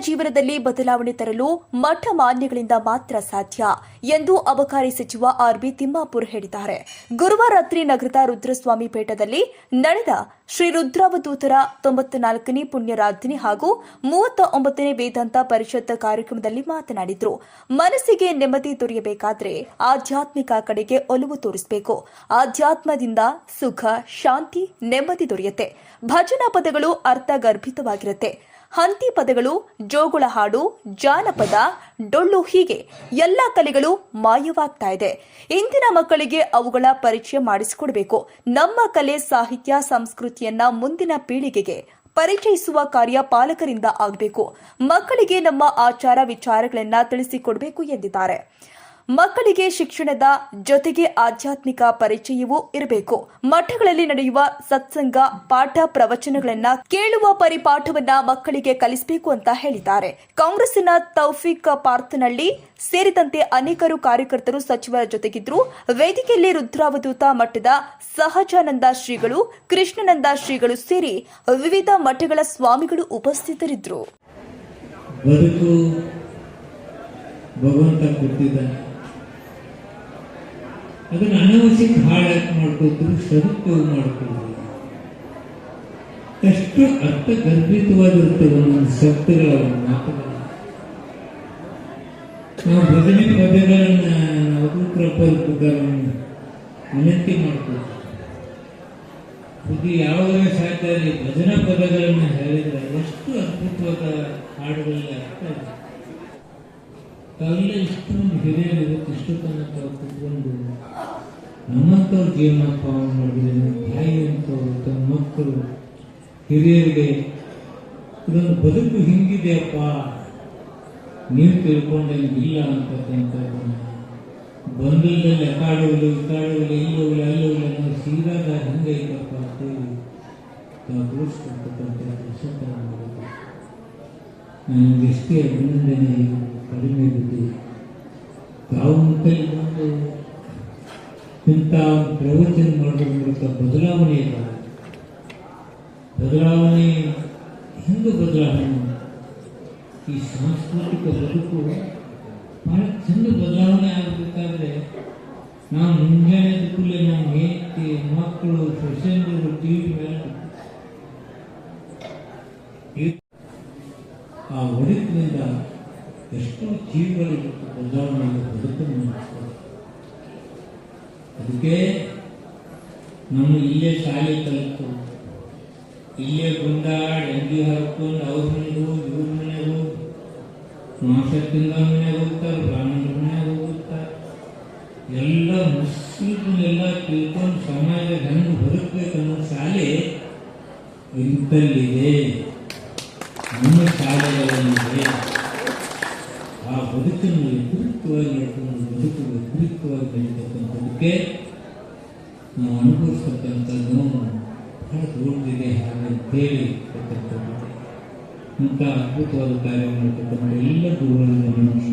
ಜೀವನದಲ್ಲಿ ಬದಲಾವಣೆ ತರಲು ಮಠ ಮಾನ್ಯಗಳಿಂದ ಮಾತ್ರ ಸಾಧ್ಯ ಎಂದು ಅಬಕಾರಿ ಸಚಿವ ಆರ್ಬಿ ತಿಮ್ಮಾಪುರ್ ಹೇಳಿದ್ದಾರೆ. ಗುರುವಾರ ರಾತ್ರಿ ನಗರದ ರುದ್ರಸ್ವಾಮಿ ಪೇಟದಲ್ಲಿ ನಡೆದ ಶ್ರೀ ರುದ್ರಾವಧೂತರ ತೊಂಬತ್ತ ನಾಲ್ಕನೇ ಪುಣ್ಯರಾಧನೆ ಹಾಗೂ ಮೂವತ್ತ ಒಂಬತ್ತನೇ ವೇದಾಂತ ಪರಿಷತ್ ಕಾರ್ಯಕ್ರಮದಲ್ಲಿ ಮಾತನಾಡಿದರು. ಮನಸ್ಸಿಗೆ ನೆಮ್ಮದಿ ದೊರೆಯಬೇಕಾದ್ರೆ ಆಧ್ಯಾತ್ಮಿಕ ಕಡೆಗೆ ಒಲವು ತೋರಿಸಬೇಕು. ಆಧ್ಯಾತ್ಮದಿಂದ ಸುಖ, ಶಾಂತಿ, ನೆಮ್ಮದಿ ದೊರೆಯುತ್ತೆ. ಭಜನಾ ಪದಗಳು ಅರ್ಥಗರ್ಭಿತವಾಗಿರುತ್ತೆ. ಹಂತಿ ಪದಗಳು, ಜೋಗುಳ ಹಾಡು, ಜಾನಪದ, ಡೊಳ್ಳು ಹೀಗೆ ಎಲ್ಲ ಕಲೆಗಳು ಮಾಯವಾಗ್ತಾ ಇದೆ. ಇಂದಿನ ಮಕ್ಕಳಿಗೆ ಅವುಗಳ ಪರಿಚಯ ಮಾಡಿಸಿಕೊಡಬೇಕು. ನಮ್ಮ ಕಲೆ, ಸಾಹಿತ್ಯ, ಸಂಸ್ಕೃತಿಯನ್ನ ಮುಂದಿನ ಪೀಳಿಗೆಗೆ ಪರಿಚಯಿಸುವ ಕಾರ್ಯ ಪಾಲಕರಿಂದ ಆಗಬೇಕು. ಮಕ್ಕಳಿಗೆ ನಮ್ಮ ಆಚಾರ ವಿಚಾರಗಳನ್ನ ತಿಳಿಸಿಕೊಡಬೇಕು ಎಂದಿದ್ದಾರೆ. ಮಕ್ಕಳಿಗೆ ಶಿಕ್ಷಣದ ಜೊತೆಗೆ ಆಧ್ಯಾತ್ಮಿಕ ಪರಿಚಯವೂ ಇರಬೇಕು. ಮಠಗಳಲ್ಲಿ ನಡೆಯುವ ಸತ್ಸಂಗ, ಪಾಠ ಪ್ರವಚನಗಳನ್ನ ಕೇಳುವ ಪರಿಪಾಠವನ್ನ ಮಕ್ಕಳಿಗೆ ಕಲಿಸಬೇಕು ಅಂತ ಹೇಳಿದ್ದಾರೆ. ಕಾಂಗ್ರೆಸ್ಸಿನ ತೌಫಿಕ್ ಪಾರ್ಥನಹಳ್ಳಿ ಸೇರಿದಂತೆ ಅನೇಕರು ಕಾರ್ಯಕರ್ತರು ಸಚಿವರ ಜೊತೆಗಿದ್ರು. ವೇದಿಕೆಯಲ್ಲಿ ರುದ್ರಾವಧೂತ ಮಠದ ಸಹಜಾನಂದ ಶ್ರೀಗಳು, ಕೃಷ್ಣನಂದ ಶ್ರೀಗಳು ಸೇರಿ ವಿವಿಧ ಮಠಗಳ ಸ್ವಾಮಿಗಳು ಉಪಸ್ಥಿತರಿದ್ದರು ಭಗವಂತ ಕೊಟ್ಟಿದ್ದಾನೆ. ಅದನ್ನು ಅನವಶ್ಯಕ ಹಾಳಾಗಿ ಮಾಡ್ಕೋದ್ರು ಸದುಪಯೋಗ ಮಾಡ್ಕೊಳ್ಳೋದು ಎಷ್ಟು ಅರ್ಥಗರ್ಭಿತವಾಗಿರ್ತವೆ ಒಂದೊಂದು ಶಬ್ದಗಳ ಮಾತುಗಳು ನಾವು ಭಜನೆ ಪದ್ಯಗಳನ್ನ ಪದಗಳನ್ನು ವಿನಂತಿ ಮಾಡ್ಕೊಳ್ತೀವಿ. ಇದು ಯಾವಾಗಲೂ ಸಾಧ್ಯ. ಭಜನಾ ಪದಗಳನ್ನು ಹೇಳಿದ್ರೆ ಎಷ್ಟು ಅದ್ಭುತವಾದ ಹಾಡುಗಳಲ್ಲಿ ಅರ್ಥ ಇದೆ ತಾವೆಲ್ಲ ಇಷ್ಟೊಂದು ಹಿರಿಯರು ಇವತ್ತು ಇಷ್ಟು ತನಕ ಕುತ್ಕೊಂಡು ನಮ್ಮಂಥವ್ರ ಜೀವನ ಪಾವನ ಮಾಡಿದ್ರೆ ತಾಯಿ ಅಂತವ್ರು ತನ್ನ ಮಕ್ಕಳು, ಹಿರಿಯರಿಗೆ, ಇದೊಂದು ಬದುಕು ಹಿಂಗಿದೆಯಪ್ಪ. ನೀವು ತಿಳ್ಕೊಂಡಂಗಿಲ್ಲ ಅಂತಕ್ಕಂಥದ್ದನ್ನ ಬಂಧದಲ್ಲಿ ಅಕಾಡುವಲು ಇಕಾಡುವಲು ಇಲ್ಲಿ ಹೋಗಲಿ ಅಲ್ಲಿ ಹೋಗಲಿ ಅನ್ನೋ ಸೀದಾಗ ಹಿಂಗೈತಪ್ಪ ಅಂತೇಳಿ ತಾವು ತೋರಿಸ್ಕೊಡ್ತಕ್ಕಂಥ ಕೆಲಸ ನನಗೆ ಎಷ್ಟೇ ಅಭಿನಂದನೆ ಕಡಿಮೆ ಬಿದ್ದು ಒಂದು ಇಂಥ ಪ್ರವಚನ ಮಾಡುವ ಬದಲಾವಣೆ ಇಲ್ಲ. ಬದಲಾವಣೆ ಹಿಂದೂ ಬದಲಾವಣೆ? ಈ ಸಾಂಸ್ಕೃತಿಕ ಬದುಕು ಬಹಳ ಚಂದ ಬದಲಾವಣೆ ಆಗಬೇಕಾದ್ರೆ ನಾವು ಮುಂಜಾನೆ ಕೂಡಲೇ ನಮ್ಮ ಹೆಂಡತಿ, ಮಕ್ಕಳು ಸೊಸೆಂದರು ಟಿ ವಿ ಮೇಲೆ ಆ ಒಡಕಿನಿಂದ ಎಷ್ಟೋ ಜೀವಗಳು ಬದಲಾವಣೆಗೆ ಬದುಕನ್ನು ಮಾಡಿಸ್ತಾರೆ ಅದಕ್ಕೆ ನಮ್ಮ ಇಲ್ಲೇ ಶಾಲೆ ಕಲಿತು ಇಲ್ಲೇ ಗುಂಡ ಡಂಗಿ ಹರ್ಕೊಂಡು ಅವ್ರ ಮನೆಗೂ ಇವ್ರ ಮನೆಗೂ ಹೋಗಿ ಮಾಂಸ ತಿಂದ ಮನೆಗೆ ಹೋಗ್ತಾರೆ, ಬ್ರಾಹ್ಮಣರ ಮನೆಗೆ ಹೋಗ್ತಾರೆ. ಎಲ್ಲ ಮುಸ್ಲಿಮ್ನೆಲ್ಲ ತಿಳ್ಕೊಂಡು ಸಮಾಜ ಹೆಂಗೆ ಬದುಕಬೇಕನ್ನೋ ಶಾಲೆ ಇಂತಲ್ಲಿದೆ. ನಮ್ಮ ಶಾಲೆಗಳಲ್ಲಿದೆ. ಆ ಬದುಕಿನಲ್ಲಿ ಎದುರಿತವಾಗಿ ನಡ್ಕೊಂಡು ಬದುಕು ಎದುರಿತವಾಗಿ ಬೆಳೀತಕ್ಕಂಥದಕ್ಕೆ ನಾವು ಅನುಭವಿಸ್ತಕ್ಕಂಥ ನೋವು ಬಹಳ ಕೇಳಿ ಹಾಗಂತೇಳಿ ಇಂಥ ಅದ್ಭುತವಾದ ಕಾರ್ಯ ಮಾಡತಕ್ಕಂಥ ಎಲ್ಲ ನಮಿಸಿ